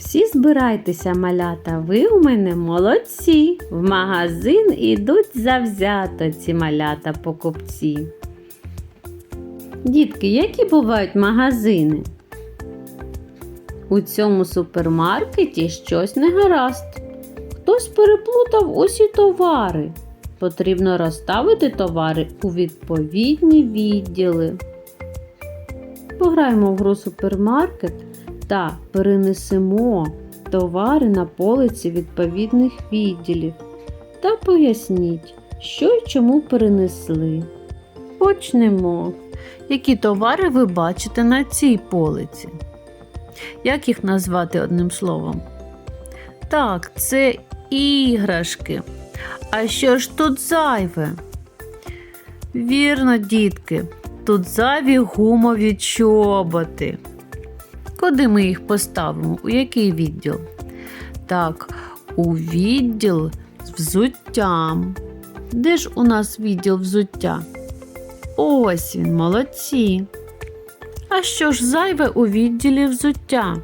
Всі збирайтеся, малята, ви у мене молодці. В магазин ідуть завзято ці малята покупці. Дітки, які бувають магазини? У цьому супермаркеті щось не гаразд. Хтось переплутав усі товари. Потрібно розставити товари у відповідні відділи. Пограємо в гру супермаркет та перенесемо товари на полиці відповідних відділів та поясніть, що й чому перенесли. Почнемо. Які товари ви бачите на цій полиці? Як їх назвати одним словом? Так, це іграшки. А що ж тут зайве? Вірно, дітки, тут зайві гумові чоботи. Куди ми їх поставимо? У який відділ? Так, у відділ з взуттям. Де ж у нас відділ взуття? Ось він, молодці. А що ж зайве у відділі взуття?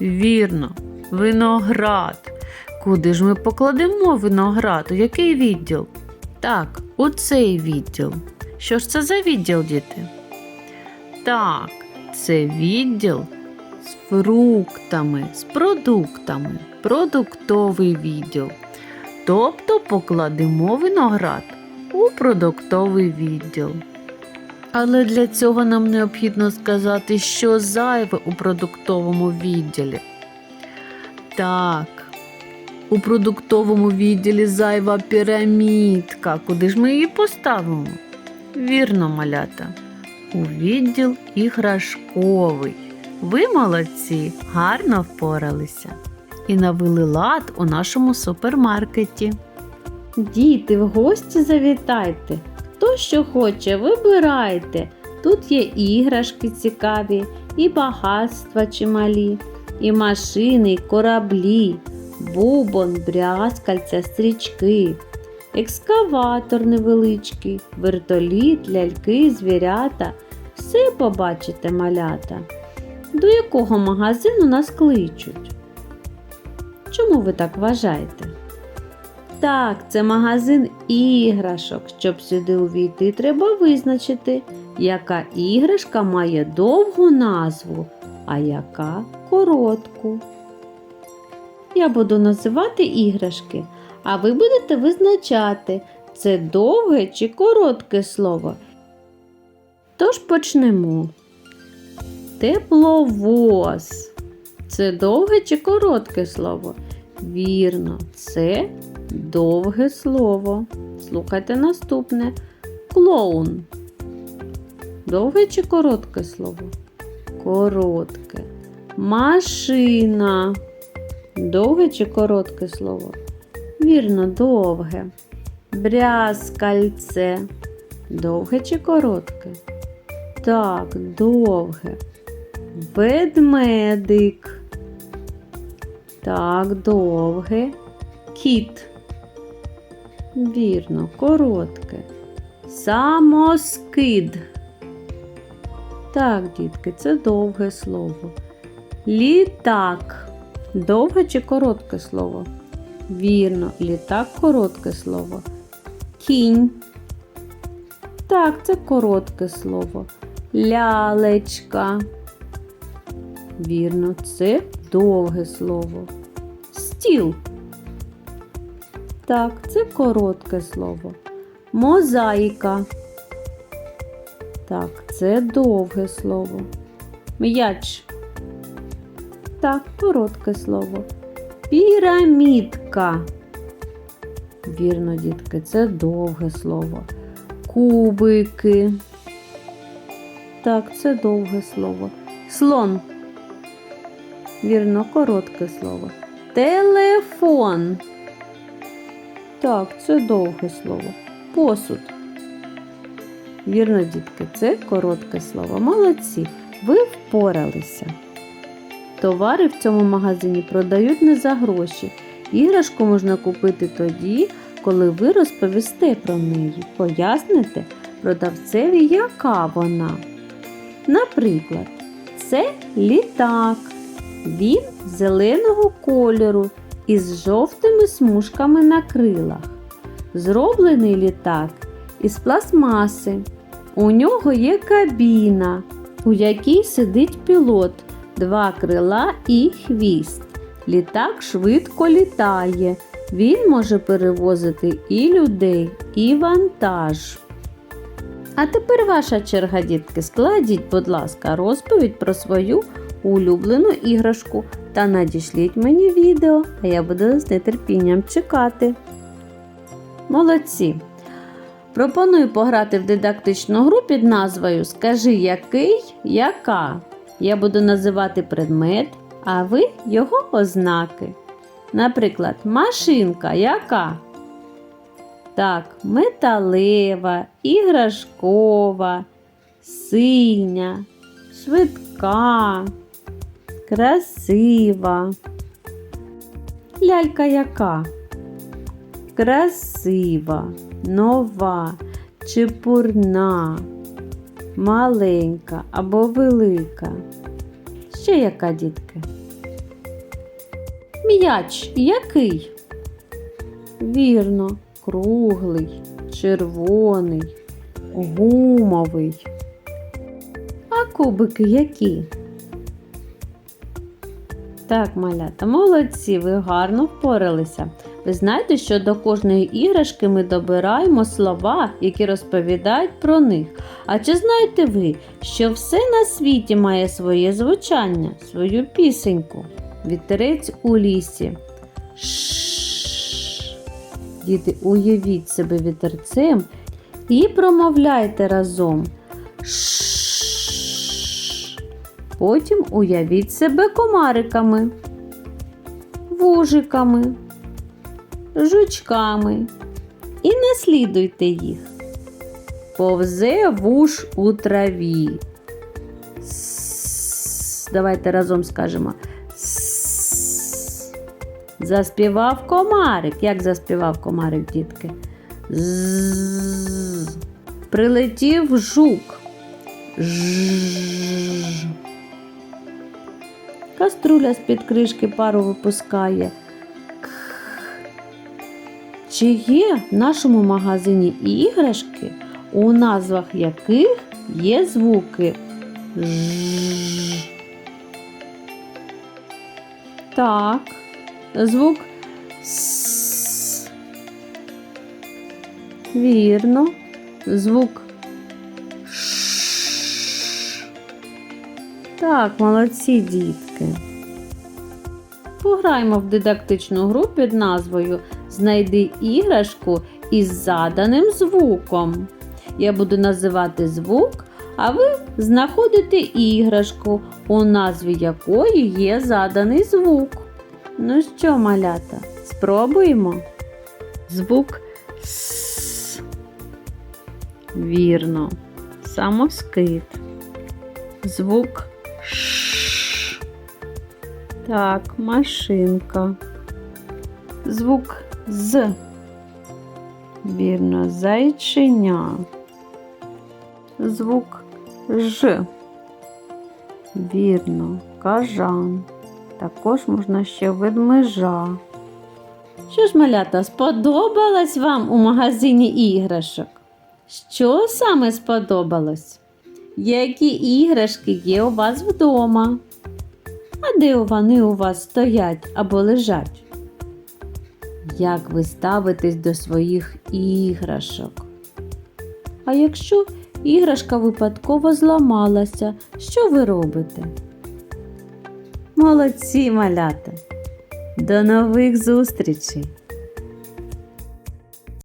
Вірно, виноград. Куди ж ми покладемо виноград? У який відділ? Так, у цей відділ. Що ж це за відділ, діти? Так, це відділ з фруктами, з продуктами, продуктовий відділ. Тобто покладемо виноград у продуктовий відділ. Але для цього нам необхідно сказати, що зайве у продуктовому відділі. Так, у продуктовому відділі зайва пірамідка. Куди ж ми її поставимо? Вірно, малята. У відділ іграшковий. Ви молодці, гарно впоралися і навели лад у нашому супермаркеті. Діти, в гості завітайте. Хто що хоче, вибирайте. Тут є іграшки цікаві, і багатства чималі, і машини, і кораблі, бубон, брязкальця, стрічки, екскаватор невеличкий, вертоліт, ляльки, звірята. Все побачите, малята. До якого магазину нас кличуть? Чому ви так вважаєте? Так, це магазин іграшок. Щоб сюди увійти, треба визначити, яка іграшка має довгу назву, а яка коротку. Я буду називати іграшки, а ви будете визначати, це довге чи коротке слово. Тож почнемо. Тепловоз. Це довге чи коротке слово? Вірно, це довге слово. Слухайте наступне. Клоун. Довге чи коротке слово? Коротке. Машина. Довге чи коротке слово? Вірно, довге. Брязкальце. Довге чи коротке? Так, довге. Ведмедик. Так, довге. Кіт. Вірно, коротке. Самоскид. Так, дітки, це довге слово. Літак. Довге чи коротке слово? Вірно, літак коротке слово. Кінь. Так, це коротке слово. Лялечка. Вірно, це довге слово. Стіл. Так, це коротке слово. Мозаїка. Так, це довге слово. М'яч. Так, коротке слово. Пірамідка. Вірно, дітки, це довге слово. Кубики. Так, це довге слово. Слон. Вірно, коротке слово. Телефон. Так, це довге слово. Посуд. Вірно, дітки, це коротке слово. Молодці. Ви впоралися. Товари в цьому магазині продають не за гроші. Іграшку можна купити тоді, коли ви розповісте про неї, поясните продавцеві, яка вона. Наприклад, це літак. Він зеленого кольору із жовтими смужками на крилах. Зроблений літак із пластмаси. У нього є кабіна, у якій сидить пілот, два крила і хвіст. Літак швидко літає. Він може перевозити і людей, і вантаж. А тепер ваша черга, дітки. Складіть, будь ласка, розповідь про свою улюблену іграшку та надішліть мені відео, а я буду з нетерпінням чекати. Молодці! Пропоную пограти в дидактичну гру під назвою Скажи який, яка. Я буду називати предмет, а ви його ознаки. Наприклад, машинка яка? Так, металева, іграшкова, синя, швидка, красива. Лялька яка? Красива, нова, чепурна, маленька або велика. Ще яка, дітки? М'яч який? Вірно, круглий, червоний, гумовий. А кубики які? Так, малята, молодці, ви гарно впоралися. Ви знаєте, що до кожної іграшки ми добираємо слова, які розповідають про них. А чи знаєте ви, що все на світі має своє звучання, свою пісеньку? Вітерець у лісі. Шш. Діти, уявіть себе вітерцем і промовляйте разом. Шш. Потім уявіть себе комариками, вужиками, жучками і наслідуйте їх. Повзе вуш у траві. Давайте разом скажемо. Заспівав комарик. Як заспівав комарик, дітки? З. Прилетів жук. Ж. Каструля з-під кришки пару випускає. Чи є в нашому магазині іграшки, у назвах яких є звуки Ж? Так, звук С. Вірно. Звук Ш. Так, молодці дітки. Пограємо в дидактичну гру під назвою Знайди іграшку із заданим звуком. Я буду називати звук, а ви знаходите іграшку, у назві якої є заданий звук. Ну що, малята, спробуємо? Звук С. Вірно. Самоскид. Звук Ш. Так, машинка. Звук З. Вірно, зайчиня. Звук Ж. Вірно, кажан. Також можна ще ведмежа. Що ж, малята, сподобалось вам у магазині іграшок? Що саме сподобалось? Які іграшки є у вас вдома? А де вони у вас стоять або лежать? Як ви ставитесь до своїх іграшок? А якщо іграшка випадково зламалася, що ви робите? Молодці малята! До нових зустрічей!